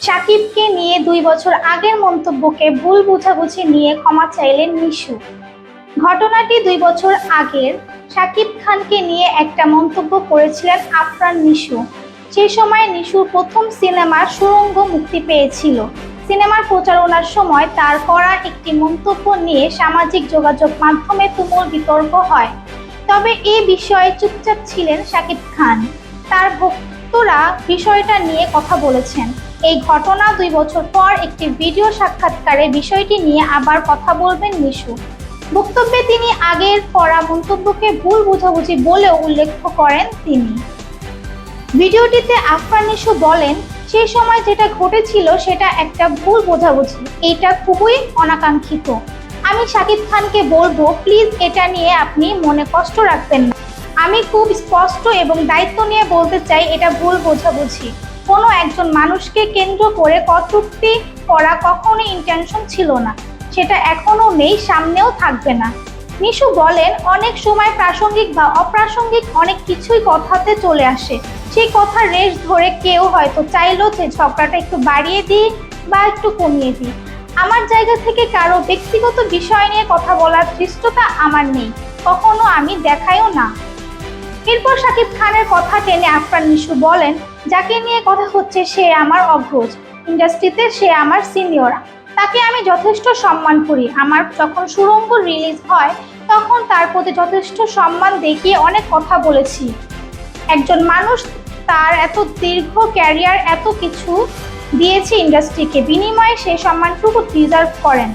সাকিবকে নিয়ে দুই বছর আগের মন্তব্যকে ভুল বুঝাবুঝি নিয়ে ক্ষমা চাইলেন নিশু ঘটনাটি দুই বছর আগের সাকিব খানকে নিয়ে একটা মন্তব্য করেছিলেন আফরান নিশু সে সময় নিশুর প্রথম সিনেমা সুরঙ্গ মুক্তি পেয়েছিল। সিনেমার প্রচারণার সময় তার করা একটি মন্তব্য নিয়ে সামাজিক যোগাযোগ মাধ্যমে তুমুল বিতর্ক হয়। তবে এ বিষয়ে চুপচাপ ছিলেন শাকিব খান। তার ভক্তরা বিষয়টা নিয়ে কথা বলেছেন। এই ঘটনা দুই বছর পর একটি ভিডিও সাক্ষাৎকারে বিষয়টি নিয়ে আবার কথা বলবেন মিশু বক্তব্যে তিনি আগের করা মন্তব্যকে ভুল বোঝাবুঝি বলেও উল্লেখ করেন তিনি। ভিডিওটিতে আফরান নিশু বলেন, সেই সময় যেটা ঘটেছিল সেটা একটা ভুল বোঝাবুঝি। এটা খুবই অনাকাঙ্ক্ষিত। আমি শাকিব খানকে বলব, প্লিজ এটা নিয়ে আপনি মনে কষ্ট রাখবেন না। আমি খুব স্পষ্ট এবং দায়িত্ব নিয়ে বলতে চাই, এটা ভুল বোঝাবুঝি। কোনো একজন মানুষকে কেন্দ্র করে কটূক্তি করা কখনোই ইন্টেনশন ছিল না। সেটা এখনও নেই, সামনেও থাকবে না। নিশু বলেন, অনেক সময় প্রাসঙ্গিক বা অপ্রাসঙ্গিক অনেক কিছুই কথাতে চলে আসে। সেই কথা রেশ ধরে কেউ হয়তো চাইলো যে ঝগড়াটা একটু বাড়িয়ে দিই বা একটু কমিয়ে দিই। আমার জায়গা থেকে কারও ব্যক্তিগত বিষয় নিয়ে কথা বলার ধৃষ্টতা আমার নেই। কখনো আমি দেখাইও না। এরপর শাকিব খানের কথা টেনে আফরান নিশু বলেন, যাকে নিয়ে কথা হচ্ছে সে আমার অগ্রজ। ইন্ডাস্ট্রিতে সে আমার সিনিয়র তাকে আমি যথেষ্ট সম্মান করি। আমার যখন সুরঙ্গ রিলিজ হয়, তখন তার প্রতি যথেষ্ট সম্মান দেখিয়ে অনেক কথা বলেছি। একজন মানুষ তার এত দীর্ঘ ক্যারিয়ার, এত কিছু দিয়েছে ইন্ডাস্ট্রিকে। বিনিময়ে সেই সম্মানটুকু ডিজার্ভ করেন।